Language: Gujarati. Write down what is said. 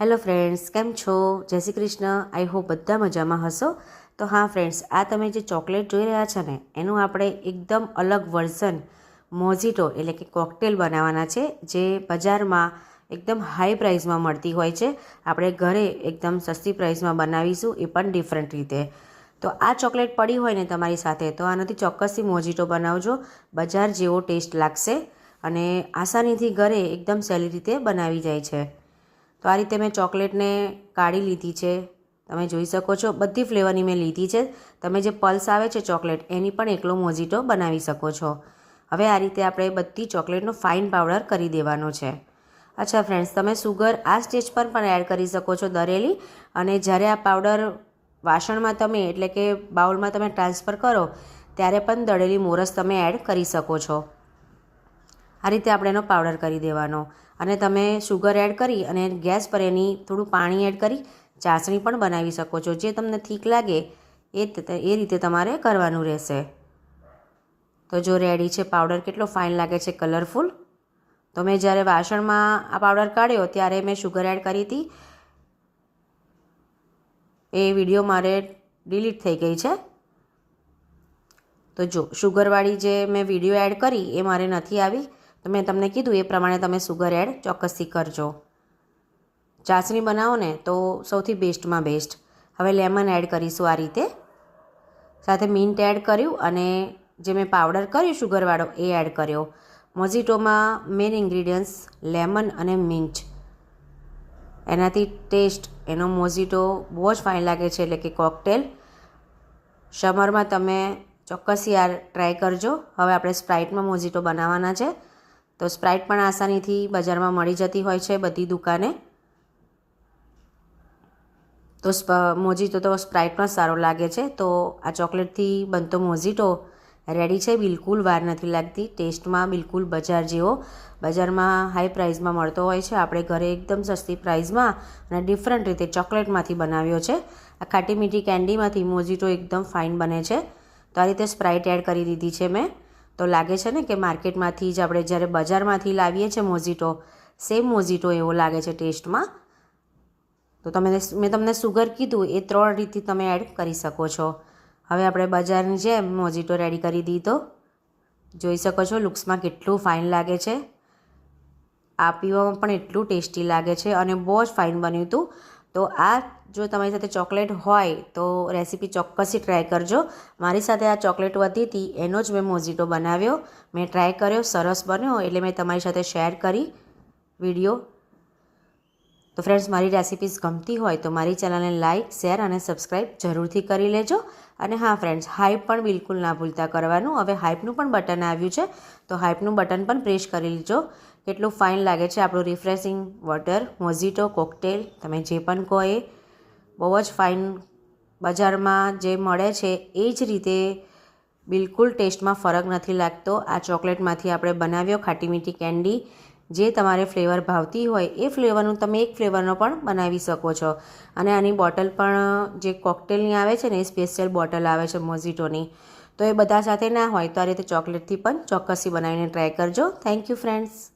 હેલો ફ્રેન્ડ્સ, કેમ છો? જય શ્રી કૃષ્ણ. આઈ હોપ બધા મજામાં હશો. તો હા ફ્રેન્ડ્સ, આ તમે જે ચોકલેટ જોઈ રહ્યા છો ને, એનું આપણે એકદમ અલગ વર્ઝન મોઝીટો એટલે કે કોકટેલ બનાવવાના છે, જે બજારમાં એકદમ હાઈ પ્રાઇસમાં મળતી હોય છે. આપણે ઘરે એકદમ સસ્તી પ્રાઇસમાં બનાવીશું એ પણ ડિફરન્ટ રીતે. તો આ ચોકલેટ પડી હોય ને તમારી સાથે, તો આનાથી ચોક્કસથી મોજીટો બનાવજો. બજાર જેવો ટેસ્ટ લાગશે અને આસાનીથી ઘરે એકદમ સહેલી રીતે બનાવી જાય છે. તો આ રીતે મેં ચોકલેટને કાઢી લીધી છે. તમે જોઈ શકો છો, બધી ફ્લેવરની મેં લીધી છે. તમે જે પલ્સ આવે છે ચોકલેટ, એની પણ એકલો મોઝીટો બનાવી શકો છો. હવે આ રીતે આપણે બધી ચોકલેટનો ફાઇન પાવડર કરી દેવાનો છે. અચ્છા ફ્રેન્ડ્સ, તમે સુગર આ સ્ટેજ પર પણ એડ કરી શકો છો દરેલી. અને જ્યારે આ પાવડર વાસણમાં તમે, એટલે કે બાઉલમાં તમે ટ્રાન્સફર કરો, ત્યારે પણ દળેલી મોરસ તમે એડ કરી શકો છો. આ રીતે આપણે એનો પાવડર કરી દેવાનો. અને તમે શુગર એડ કરી અને ગેસ પર એની થોડું પાણી એડ કરી ચાસણી પણ બનાવી શકો છો. જે તમને ઠીક લાગે, એ એ રીતે તમારે કરવાનું રહેશે. તો જો રેડી છે પાવડર કેટલો ફાઇન લાગે છે કલરફુલ તો મેં જ્યારે વાસણમાં આ પાવડર કાઢ્યો, ત્યારે મેં શુગર એડ કરી હતી. એ વીડિયો મારે ડિલીટ થઈ ગઈ છે. તો જો શુગરવાળી જે મેં વીડિયો એડ કરી, એ મારે નથી આવી. તો મેં તમને કીધું એ પ્રમાણે તમે સુગર એડ ચોક્કસથી કરજો. ચાસણી બનાવો ને તો સૌથી બેસ્ટમાં બેસ્ટ હવે લેમન એડ કરીશું આ રીતે. સાથે મિન્ટ એડ કર્યું અને જે મેં પાવડર કર્યું શુગરવાળો એ એડ કર્યો. મોઝીટોમાં મેઇન ઇન્ગ્રીડિયન્ટ્સ લેમન અને મિન્ટ એનાથી ટેસ્ટ એનો મોઝીટો બહુ જ ફાઇન લાગે છે એટલે કે કોકટેલ સમરમાં તમે ચોક્કસ યાર ટ્રાય કરજો. હવે આપણે સ્પ્રાઇટમાં મોઝીટો બનાવવાના છે. તો સ્પ્રાઇટ પણ આસાનીથી બજારમાં મળી જતી હોય છે બધી દુકાને. તો મોજીટો તો સ્પ્રાઇટ પણ સારો લાગે છે. તો આ ચોકલેટથી બનતો મોઝીટો રેડી છે, બિલકુલ વાર નથી લાગતી. ટેસ્ટમાં બિલકુલ બજાર જેવો, બજારમાં હાઈ પ્રાઇઝમાં મળતો હોય છે. આપણે ઘરે એકદમ સસ્તી પ્રાઇઝમાં અને ડિફરન્ટ રીતે ચોકલેટમાંથી બનાવ્યો છે. આ ખાટી મીઠી કેન્ડીમાંથી મોજીટો એકદમ ફાઇન બને છે. તો આ રીતે સ્પ્રાઇટ એડ કરી દીધી છે મેં. તો લાગે છે ને કે માર્કેટમાંથી જ આપણે જ્યારે બજારમાંથી લાવીએ છીએ મોઝીટો સેમ મોઝીટો એવો લાગે છે ટેસ્ટમાં. તો તમે મેં તમને સુગર કીધું, એ ત્રણ રીતથી તમે એડ કરી શકો છો. હવે આપણે બજારની જેમ મોઝીટો રેડી કરી દીધો. જોઈ શકો છો લુક્સમાં કેટલું ફાઇન લાગે છે. આ પીવામાં પણ એટલું ટેસ્ટી લાગે છે અને બહુ જ ફાઇન બન્યું હતું. તો આ જો તમારી સાથે ચોકલેટ હોય તો રેસીપી ચોક્કસથી ટ્રાય કરજો. મારી સાથે આ ચોકલેટ વધી હતી એનો જ મેં મોઝીટો બનાવ્યો. મેં ટ્રાય કર્યો, સરસ બન્યો એટલે મેં તમારી સાથે શેર કરી વીડિયો. તો ફ્રેન્ડ્સ મારી રેસિપીઝ ગમતી હોય તો મારી ચેનલને લાઇક શેર અને સબસ્ક્રાઈબ જરૂરથી કરી લેજો. અને હા ફ્રેન્ડ્સ હાઈપ પણ બિલકુલ ના ભૂલતા કરવાનું. હવે હાઈપનું પણ બટન આવ્યું છે, તો હાઈપનું બટન પણ પ્રેસ કરી લેજો. કેટલું ફાઇન લાગે છે આપણું રિફ્રેશિંગ વોટર મોઝીટો કોકટેલ તમે જે પણ કહો એ, બહુ જ ફાઇન બજારમાં જે મળે છે એ જ રીતે બિલકુલ ટેસ્ટમાં ફરક નથી લાગતો. આ ચોકલેટમાંથી આપણે બનાવ્યો ખાટી મીઠી કેન્ડી જે તમારે ફ્લેવર ભાવતી હોય એ ફ્લેવરનું તમે એક ફ્લેવરનો પણ બનાવી શકો છો. અને આની બોટલ પણ, જે કોકટેલની આવે છે ને એ સ્પેશિયલ બોટલ આવે છે મોઝીટોની તો એ બધા સાથે ના હોય તો આ રીતે ચોકલેટથી પણ ચોક્કસથી બનાવીને ટ્રાય કરજો. Thank you friends